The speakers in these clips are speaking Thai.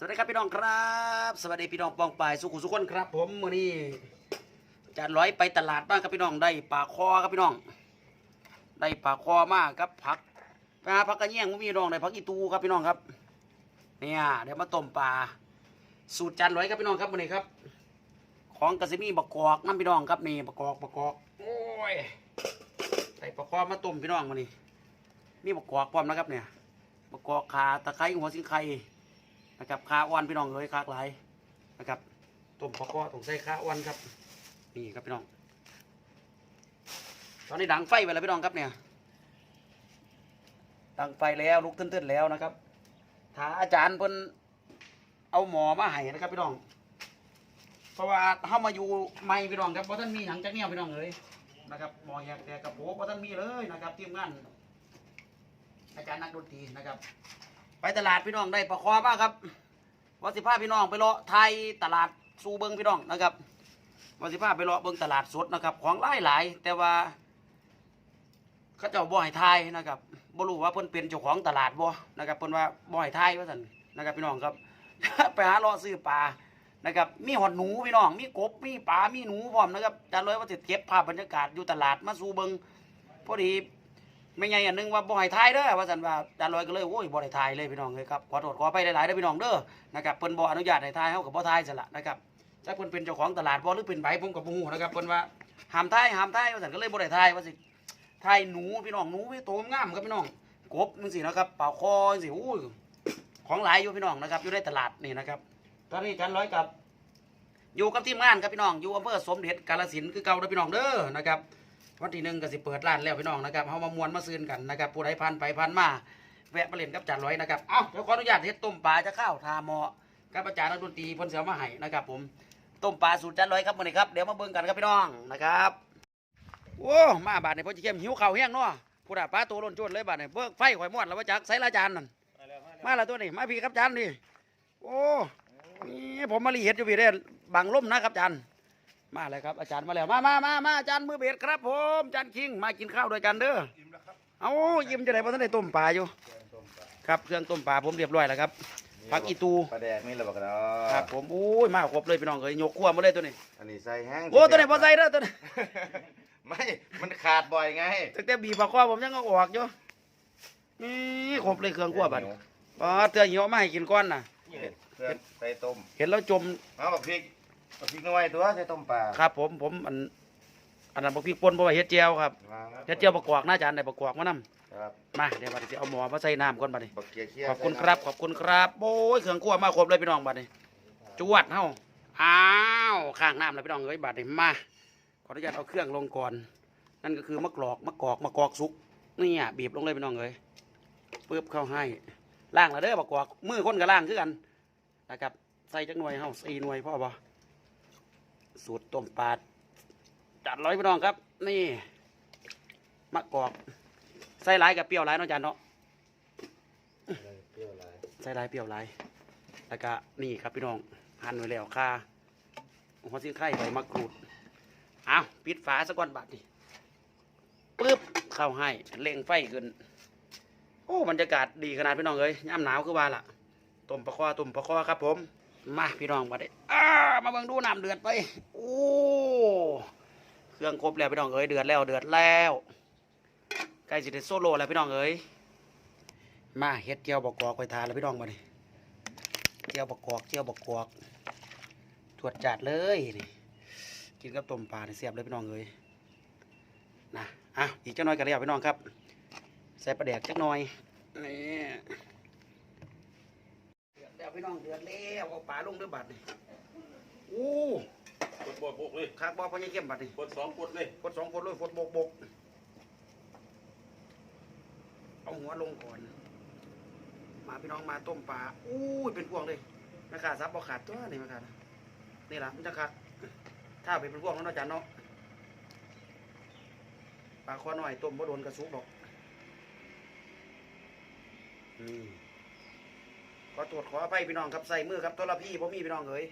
สวัสดีครับพี่น้องครับ สวัสดีพี่น้องปองปายสุขุสุขคนครับ ผมวันนี้จะร้อยไปตลาดบ้างครับพี่น้องได้ปลาคอครับพี่น้อง ได้ปลาคอมากครับผักปหาผักกระเนียงผมมีน้องได้ผักอีตูครับพี่น้องครับ เนี่ยเดี๋ยวมาต้มปลาสูตรจานร้อยครับพี่น้องครับวันนี้ครับ ของกระซิมีบักอกน้ำพี่น้องครับนี่บักอกบักอกโอ้ยใส่ปลาคอมาต้มพี่น้องวันนี้ มีบักอกพร้อมนะครับเนี่ยบักกอกขาตะไคร้หัวสิงไข่ นะครับขาอ้วนพี่น้องเอ้ยคากหลายนะครับต้มปลาคอต้องใส่ขาอ้วนครับนี่ครับพี่น้อง ตอนนี้ดังไฟไปแล้วพี่น้องครับเนี่ยดังไฟแล้วลุกตื้นๆแล้วนะครับถ้าอาจารย์เพิ่นเอาหมอมาให้นะครับพี่น้อง เพราะว่าเข้ามาอยู่ไม่พี่น้องครับเพราะท่านมีหนังจักแนวพี่น้องเอ้ยนะครับหมอแหกแต่กระโปงเพราะท่านมีเลยนะครับทีมงานอาจารย์นักดนตรีนะครับ ไปตลาดพี่น้องได้ปลาคอบ้างครับวัสิภาพี่น้องไปเลาะไทยตลาดซูเบิงพี่น้องนะครับวัสิภาไปเลาะเบิงตลาดสดนะครับ ของหลายหลายแต่ว่าเขาเจ้าบ่ให้ทยนะครับบ่รู้ว่าเพิ่นเป็นเจ้าของตลาดบ่นะครับเพิ่นว่าบ่ให้ทยว่าซั่นนะครับพี่น้องครับ ไปหาเลาะซื้อปลานะครับ มีหอดหนูพี่น้อง มีกบ มีปลา มีหนูพร้อมนะครับจานเลยว่าสิเก็บภาพบรรยากาศอยู่ตลาดมาสู่เบิงพอดี ไม่ไงอันนึงว่าบ่ให้ทายเด้อว่าสันว่าจานลอยก็เลยโอ้ยบ่ได้ทายเลยพี่น้องเลยครับขอโทษขอไปหลายๆเด้อพี่น้องเด้อนะครับเพิ่นบ่อนุญาตให้ทายเฮาก็บ่ทายซะละนะครับถ้าเพิ่นเป็นเจ้าของตลาดบ่หรือเป็นไผผมก็บ่ฮู้นะครับเพิ่นว่าห้ามทายห้ามทายว่าซั่นก็เลยบ่ได้ทายว่าสิทายหนูพี่น้องหนูพี่โตมงามครับพี่น้องกบจังซี่นะครับเป่าคอจังซี่อู้ยของหลายอยู่พี่น้องนะครับอยู่ในตลาดนี่นะครับตอนนี้จานร้อยกับอยู่กับทีมงานครับพี่น้องอยู่อำเภอสมเด็จกาฬสินคือเก่าเด้อพี่น้องเด้อนะครับ วันที่หนึ่งก็สิเปิดร้านแล้วพี่น้องนะครับเฮามามวนมาซื้อกันนะครับผู้ใดผ่านไปผ่านมาแวะมาเล่นกับจานร้อยนะครับเอ้าเดี๋ยวขออนุญาตเฮ็ดต้มปลาจะข้าวทาหมอกับอาจารย์นักดนตรีพิ่นเสียมาให้นะครับ ผมต้มปลาสูตรจานร้อยครับมื้อนี้ครับเดี๋ยวมาเบิ่งกันครับพี่น้องนะครับโอ้มาบาดนี้เพิ่นสิเข้มหิวข้าวแห้งเนาะผู้ใดปลาตัวล้นโจนเลยบาดนี้เบิ่งไฟข่อยมอดแล้วว่าจักใส่ละจานนั่นมาล้วตัวนี้มาพี่ครับจานนี่โอ้นี่ผมมาลีเฮ็ดอยู่พี่เด้บังลมนะครับจาน มาเลยครับอาจารย์มาแล้วมามามามาอาจารย์มือเบ็ดครับผมอาจารย์คิงมากินข้าวด้วยกันเด้อเอายิ้มจะได้เพราะท่านได้ต้มปลาอยู่ครับเครื่องต้มปลาผมเรียบร้อยแล้วครับผักอีตูปลาแดกนี่แหละบักเนาะครับผมโอ้ยมาครบเลยพี่น้องเอ้ยยกขั้วมาเลยตัวนี้ อันนี้ใส่แห้งโอ้ตัวนี้พอใส่เด้อตัวนี้ไม่มันขาดบ่อยไงตั้งแต่บีบปลาข้อผมยังเอาออกอยู่นี่ครบเลยเครื่องขั้วบัดอ๋อเตือเหี่ยวมาให้กินก้อนน่ะเพื่อนใส่ต้มเห็นแล้วจมเอาบักพริก บักพริกน้อยตัวใส่ต้มปลาครับผมผมอันอันนั้นบักพริกป่นเพราะว่าเฮ็ดเจียวครับมาเฮ็ดเจียวประกอบหน้าจานได้ประกอบมานํครับมาเดี๋ยวบัดนี้สิเอาหม้อมาใส่น้ำก่อนบัดนี้บักเกียร์เคี่ยวขอบคุณครับ ขอบคุณครับโอ้ยเครื่องครัวมาครบเลยพี่น้องบัดนี้จวดเฮาอ้าวข้างน้ำแล้วพี่น้องเอ้ยบัดนี้มาขออนุญาตเอาเครื่องลงก่อนนั่นก็คือมะกรอกมะกอกมะกอกสุกนี่อะบีบลงเลยพี่น้องเอ้ยปึ๊บเข้าให้ล่างแล้วเด้อมะกอกมือคนกับล่างคือกันนะครับใส่จักหน่วยเฮาสี่หน่วยพ่อบ่ สูตรต้มปลาจัดร้อยพี่น้องครับ นี่มะกอกใส่หลายกับเปรี้ยวหลายเนาะจานเนาะเปรี้ยวหลายใส่ลายเปรี้ยวลายแล้วก็นี่ครับพี่น้องหั่นไว้แล้วค่าหัวซิ้นไข่ใบมะกรูดเอาปิดฝาสักก้อนบาทดิปึ๊บเข้าให้เร่งไฟขึ้น โอ้บรรยากาศดีขนาดพี่น้องเอ้ยย่ำหนาวคือว่าล่ะต้มปลาคอต้มปลาคอครับผม มาพี่น้องบัดนี้อ้ามาเบิ่งดูน้ำเดือดไป โอ้ เครื่องครบแล้วพี่น้องเอ้ยเดือดแล้วเดือดแล้วใกล้สิได้โซโล่แล้วพี่น้องเอ้ยมาเฮ็ดเจียวบกกอกไปทานแล้วพี่น้องมาดิเจียวบกกอกเจียวบกกอกตรวจจัดเลยนี่กินกับต้มปลาเสียบเลยพี่น้องเลยนะอะอีกจักน่อยกันแล้วพี่น้องครับ ใส่ปลาแดกจักน่อยนี่ พี่น้องเดือดแล้วเอาปลาลงด้วยบัดนี่โอ้กดบดบกเลยคักบ่พอยังเข้มบัดนี่กดสองกดเลยกดสองคนเลยกดบกบกเอาหัวลงก่อน มาพี่น้องมาต้มปลาอู้ยเป็นพวงเลยแม่ขาซับบ่ขาดตัวนี่แม่ขานี่ล่ะมันจะขาดถ้าไปเป็นพวงแล้วเนาะจานเนาะปลาคอน้อยต้มบ่โดนกระสุกดอกนี่ข อตรวจขออภัยพี่น้องครับใส่มือครับตัวละพี่ผมมีพี่น้องเอ้ย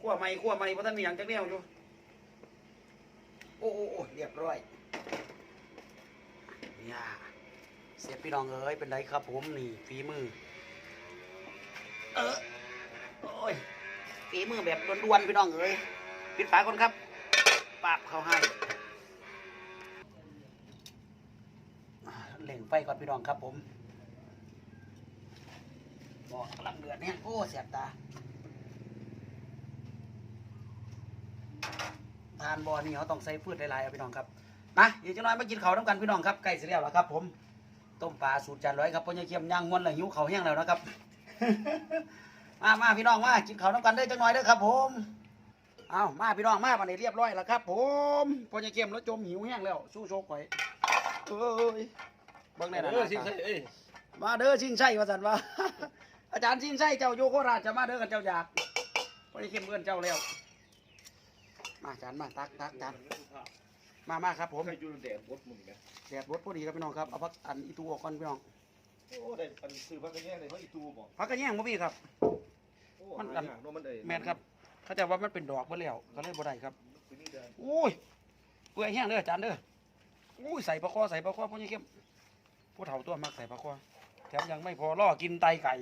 ขั้วไม่ขั้วไม่เพราะท่านมีอย่างจักแนวอยู่โอ้โอ้โอ้เรียบร้อยเนี่ยเสร็จพี่น้องเอ้ยเป็นไรครับผมนี่ฝีมือ เออโอ้ยฝีมือแบบด่วนๆพี่น้องเอ้ยปิดฝาก่อนครับปาบเขาให้เล่งไฟก่อนพี่น้องครับผม บอกกำลังเดือดเนี่ยโอ้เสียบตาทานบอนี่เขาต้องใส่พืชหลายๆเอาพี่น้องครับมาเดี๋ยวจะน้อยมากินเขาวน้ำกันพี่น้องครับใกล้เสร็จแล้วละครับ ผมต้มปลาสูตรจานร้อยครับพ่อใหญ่เคียมย่างม้วนเลยหิวข้าวแห้งแล้วนะครับ มามาพี่น้องมากินข้าวน้ำกันได้อจังน่อยเด้อครับ ผมเอามาพี่น้องมาปันนี้เรียบร้อยแล้วครับ ผมพ่อใหญ่เคียมแล้วจมหิวแห้งแล้วสู้โชคข่อยเอ้ยเบิ่งได้นะเออสิใช่เอ้ยมาเด้อชิงชัยว่าสันว่า จารย์ชิงชัยเจ้าโยโคราชจะมาเด้อกันเจ้าอยากพ่อใหญ่เคียมเอื้อนเจ้าแล้ว มาอาจารย์มาตักตักจานมามาครับ ผมใครอยู่แดดบดมึงนะแดดรถพอดีครับพี่น้องครับเอาพักอันอีตูออกก่อนพี่น้องโอ้ได้อันซื้อพักกันแย่เลยเพราะอีตูบอกพักกระแย่งบ่มีครับโอ้มันหากันยากเนาะมันเอ้ยแมนครับ เขาจะว่ามันเป็นดอกเบ่แล้วก็เลยบ่ได้ครับที่นี่ได้โอ้ยเปื่อยแห้งเด้ออาจารย์เด้ออุ้ยใส่ปลาคอใส่ปลาคอพวกนี้เข้มผู้เฒ่าตัวมักใส่ปลาคอแถมยังไม่พอล่อกินไตไก่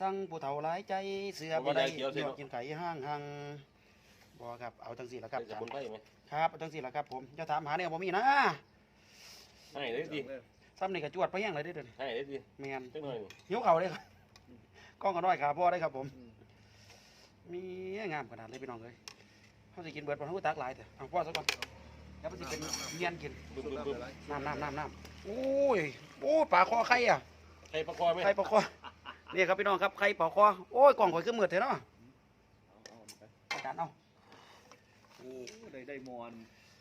สั่งผู้เฒ่าหลายใจเสือบ่ได้เดี๋ยวกินไก่ห้างหังบ่ครับเอาจังสี่ละครับใส่อาสจารมุนย์ไพรไหมครับเอาจังสี่ละครับผมจะถามหาเนี่ยบ่มีนะให้ได้ดิซ้ำนี่ก็จวดไปแห้งเลยเด้อเด้อให้ได้ดิแม่นจังหน่อยหิวเข่าวเลยครับกล้องก็น้อยขาพ่อได้ครับผม มีงามขนาดเลยพี่น้องเลยเขาจะกินเบิดปลาทูตักหลายแต่เอาพ่อสักก่อนแล้วมันจะเป็นเมียนกินบึ้มบึ้มบึ้มน้ำน้ำน้ำน้ำโอ้ยโอ้ยปลาคอไข่อะใครประคอไหมไข่ปลาคอ นี่ครับพี่น้องครับไข่ปลาคอโอ้ยกล่องข่อยขึ้นมืดเถอะเนาะอาจารย์เอาได้ได้มอน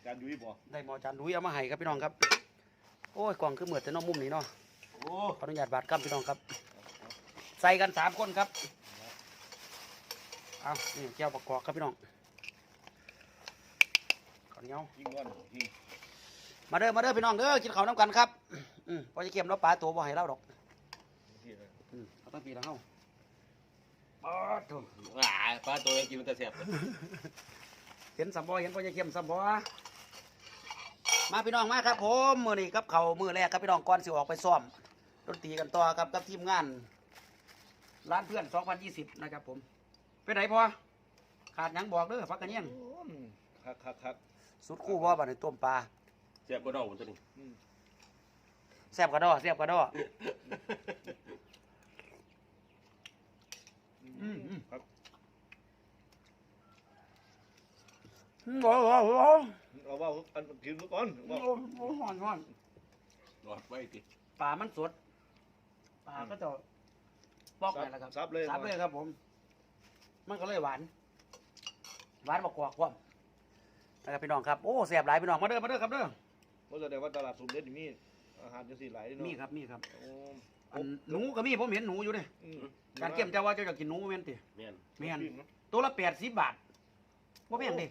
จานยุ้ยบอได้มอจานดุยเอามาให้ครับพี่น้องครับ โอ้ยกล่องขึ้นมืดเถอะเนาะมุมนี้เนาะโอ้ขออนุญาตบาดครับพี่น้องครับ ใส่กันสามคนครับเอานี่แก้วประกอบครับพี่น้องขอเหนียวยิงก้อนยิงมาเด้อมาเด้อพี่น้องเด้อกินข้าวน้ำกันครับอืมพอจะเก็บแล้วปลาตัวบ่ให้เราดอก ที่เลย อืมเอา ตั้งปีแล้วเฮาปาดโถ่ว้าปลาตัวยังกินมันจะแสบเห็นสัมบอเห็นพอจะเก็บสัมบอมาพี่น้องมาครับผมมือนี้กับเขาวมือแรกครับพี่น้องก่อนสิออกไปซ้อมดนตรีกันต่อครับกับทีมงาน ร้านเพื่อน 2020 นะครับผมไปไหนพอขาดหยังบอกเด้อพักกันเนียงคักคักคักสุดคู่บ่บัดนี้ต้มปลาแสบก็ดอกมันตัวนี้ แซ่บกระดอแซ่บกระดอ อืมอืม ครับอืมโอ้โหโอ้โหเอาว่าอันกินก่อนโอ้โหโอ้โหหอนหอนหลอดไว้ติปลามันสดปลาก็จะปอกไปแล้วครับซับเลยซับเลยครับผม มันก็เลยหวาน หวานบอกกว่าความนะครับพี่น้องครับ โอ้แซ่บหลายพี่น้องมาเด้อมาเด้อครับเด้อเพราะแสดงว่าตลาดสมเด็จมี อาหารจังสี่หลายเนาะมีครับมีครับโอ้อันหนูก็มีผมเห็นหนูอยู่เนี่ยอืมการเก็บเจ้าว่าเจ้าอยากกินหนูแม่นติแม่นแม่นตัวละแปดสิบบาทว่าแม่นดิ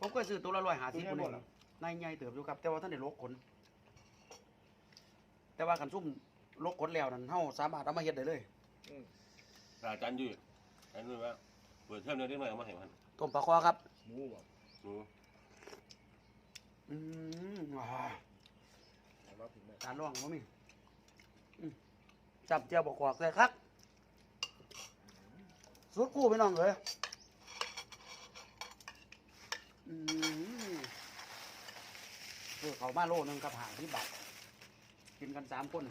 ผมก็ซื้อตัวละร้อยห้าสิบคนเองนายใหญ่เติบอยู่ครับ แต่ว่าท่านได้ลกขน แต่ว่ากันซุ่มลกขนแล้วนั่นเฮาสามารถเอามาเฮ็ดได้เลยอาจารย์ยุ้ยอันนี้ว่าเปิดเทอมเดียวได้ไหมเอามาให้มันต้มปลาคอครับหมูบ่หนูอืมว้า รับถึงแม่การร่องบ่มีอืมจับเจียวบอกกวากเลยครับสุดคู่พี่น้องเลยอืมเออเขามาโลนึงกับหางที่บัตรกินกันสามคน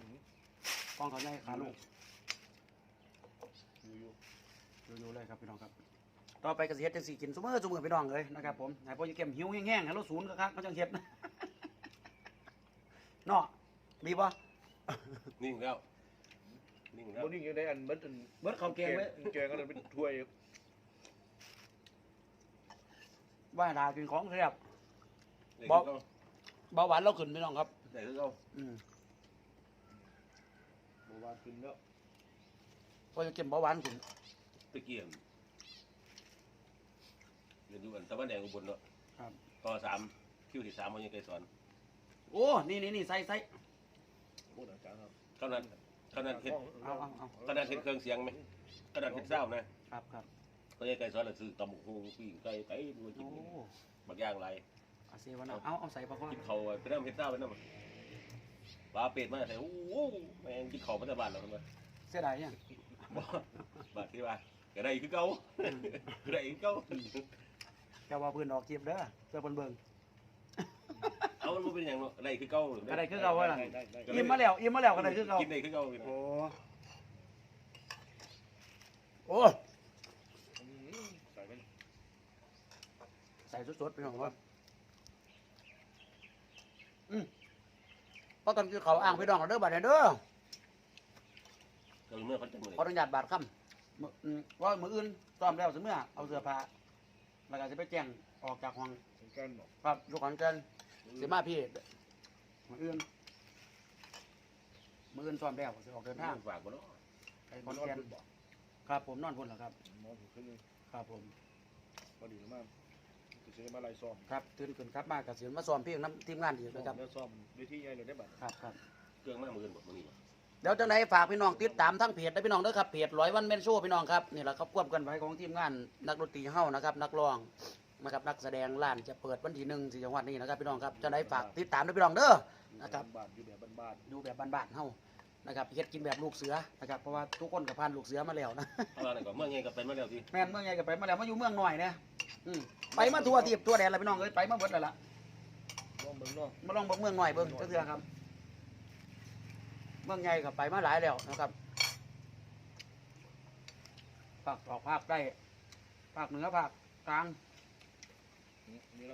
กองเขาใหญ่ขาลูก อยู่อยู่อยู่ๆเลยครับพี่น้องครับ ต่อไปกระเสียจังสีกินซุมือซุมือพี่น้องเลยนะครับผมไหนพอจะเก็บหิวแห้งๆให้เราศูนย์ก็ครับเขาจังเฮ็ด เนาะดีป่ะนิ่งแล้ว นิ่งแล้วบนนี้ยังได้อันเบิดอันเบิดข้าวแกงไว้แกงก็เลยเป็นถ้วยว่าดากินของแซ่บได้บอกคือเก่าเบาหวานเราขึ้นพี่น้องครับ ได้คือเก่าอืมเมื่อวานกินแล้วพอจะเก็บเบาหวานขึ้นตะเกียบเรียนอยู่อันตะวันแดงอุบลเนาะครับ ต่อสามคิวที่สามมันยังไกลสอน โอ้ นี่นี่นี่ใส่ใส่พูดอาจารย์ครับเท่านั้นเท่านั้นเห็ดเอาเอาเอาเท่านั้นเห็ดเครื่องเสียงไหมเท่านั้นเห็ดเศร้านะครับครับเขายังไกลสอนหนังสือตำบักหูปิ้งไก่ไก่ดูกินโอ้บักอย่างไรเอาเซวันเอาเอาเอาใส่ปลาคอกินเขาวไปน้ำเห็ดเศร้าไปน้ำปลาเป็ดมาใส่โอ้โหแม่งกินเขาวมาแต่บ้านเราทำไมเสียดายเนี่ยบ่บาดที่ว่าก็ได้คือเก่าได้คือเก่าเจ้าว่าเพื้นออกคลิปเด้อเพื่อเพิ่นเบิ่งเอา มันบ่เป็นหยังเนาะได้คือเก่าก็ได้คือเก่าว่าล่ะได้ได้ได้อิ่มมาแล้วอิ่มมาแล้วก็ได้คือเก่ากินได้คือเก่าโอ้โอ้อืมใส่ไปใส่สดๆไปหน่อยว่าอืมเพราะตอนคือเขาวอ้างพี่น้องเราเด้อบัดนี้เด้อ ก็เมื่อเขาจะมื้อขออนุญาตบาดคำมื้ออืมว่ามืออื่นซ้อมแล้วเสมอเอาเสื้อผ้าแล้วก็จะไปแจ้งออกจากห้องสงกรารบอกครับอยู่ขอนแก่น สิมาพี่มืออื่นมืออื่นซ้อมแล้วสิออกเดินทางฝากบ่เนาะไปขอนนอนแก่นพุ่นบอกครับผมนอนพุ่นแล้วครับนอนพุ่นขึ้นเลยครับผมพอดีมากจะใช้มาลายซ้อมครับตื่นขึ้นครับมากกับเสียมาซ้อมเพลงน้ำทีมงานอีกนะครับแล้วซ้อมเวทีใหญ่เลยได้บัตรครับครับเครื่องมามื้ออื่นบ่มื้อนี้บ่เดี๋ยวจังไดฝากพี่น้องติดตามทั้งเพจได้พี่น้องเด้อครับเพจร้อยวันเมนโชว์พี่น้องครับนี่แหละครับควบกันไว้ของทีมงานนักดนตรีเฮานะครับนักร้อง นะครับนักแสดงล้านจะเปิดวันที่หนึ่งที่จังหวัดนี้นะครับพี่น้องครับจังไดฝากติดตามด้วยพี่น้องเด้อนะครับบาทอยู่แบบบ้านดูแบบบ้านๆเฮานะครับเฮ็ดกินแบบลูกเสือนะครับเพราะว่าทุกคนกับผ่านลูกเสือมาแล้วนะเพราะว่านั่นก็เมื่อไงก็ไปมาแล้วสิแม่นเมืองใหญ่ก็ไปมาแล้วมาอยู่เมืองหน่อยนะอืมไปมาทั่วทีบทั่วแดนแล้วพี่น้องเอ้ยไปมาเบิดแล้วล่ะๆลองเบิ่งเนาะมาลองเบิ่งเมืองหน่อยเบิ่งจักเทื่อครับ เมืองใหญ่ก็ไปมาหลายแล้วนะครับภาคออกภาคใต้ภาคเหนือภาคกลางนี่เร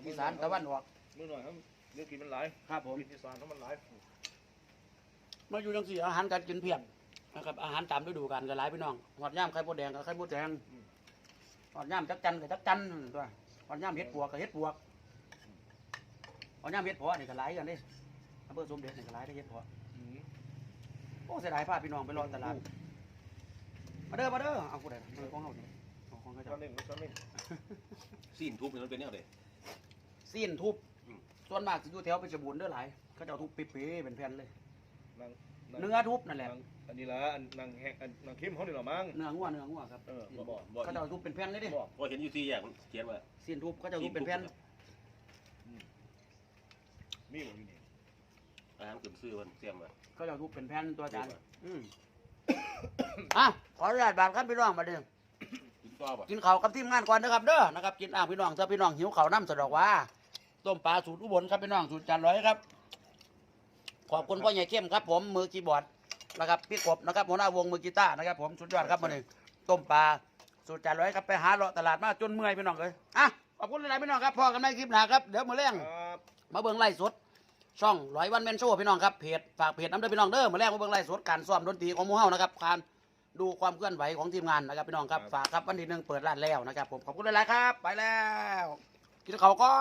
อีสานตะวันออกมื้อหน่อยครับเรื่องกินมันหลายครับผมกินอีสานแล้วมันหลายมาอยู่จังสี่อาหารการกินเพียบนะครับอาหารตามฤดูกาลก็หลายพี่น้องหอดย่ามไข่มดแดงกับไข่มดแดงหอดย่ามจักจันกับจักจันตัวหอดย่ามเห็ดปวกกับเห็ดปวกหอดย่ามเห็ดเพาะนี่ก็หลายกันเด้อำเภอสมเด็จนี่ก็หลายได้อเห็ดเพาะอืมโอ้เสียดายพาพี่น้องไปรอตลาดมาเด้อมาเด้อเอาผู้ใดเอาของเขาดิเอาของ เขาช้อเจ้านเล่นช้อนเล่นซีนทุบนี่มันเป็นแนวใดซีนทุบอืม ส่วนมากสิอยู่แถวเพชรบูรณ์เด้อหลายเขาจะเอาทุบเป๊ะๆเป็นแผ่นเลยนางางเนื้อทุบนั่นแหละางอันนี้ละอันนางแฮกอันนางเข้มเขาเนี่ยหรอมั้ง เนื้องัวเนื้องัวครับเออบ่บ่บ่ เขาจะเอาทุบเป็นแผ่นเลยเดิบอกพอเห็นอยู่สี่แยกมันเขียนว่าซีนทุบเขาจะเอาทุบเป็นแผ่นมีบ่อยู่นี่อาหารขึ้นซื้อมันเตรียมไว้เขาจะเอาทุบเป็นแผ่นตัวอาจารย์ดีกว่าอืมอะขออนุญาตบาทครับพี่น้องมาเด้อกิน ต่อบ่กินข้าวกับทีมงานก่อนนะครับเด้อนะครับกินอ่างพี่น้องถ้าพี่น้องหิวข้าวน้ำสะดอกว่าต้มปลาสูตรอุบลครับพี่น้องสูตรจานร้อยครับ ขอบคุณพ่อใหญ่เข้มครับ ผมมือคีย์บอร์ดนะครับพี่กบนะครับหัวหน้าวงมือกีตาร์นะครับ ผมสุดยอดครับมาหนึ่งต้มปลาสูตรจานร้อยครับไปหาเลาะตลาดมาจนเมื่อยพี่น้องเลยอะขอบคุณหลายๆพี่น้องครับพอกันไม่คลิปหนาครับเดี๋ยวมือเลี้ยงครับมาเบิ่งไล่สดช่องร้อยวันแมนโชว์พี่น้องครับเพจฝากเพจน้ำเด้อพี่น้องเด้อมาแรกมาเบิ่งไล่สดการซ้อมดนตรีของหมู่เฮานะครับการ ดูความเคลื่อนไหวของทีมงานนะครับพี่น้องครับ ฝากครับวันที่หนึ่งเปิดร้านแล้วนะครับผม ขอบคุณหลายๆครับ ไปแล้ว กินข้าวก่อน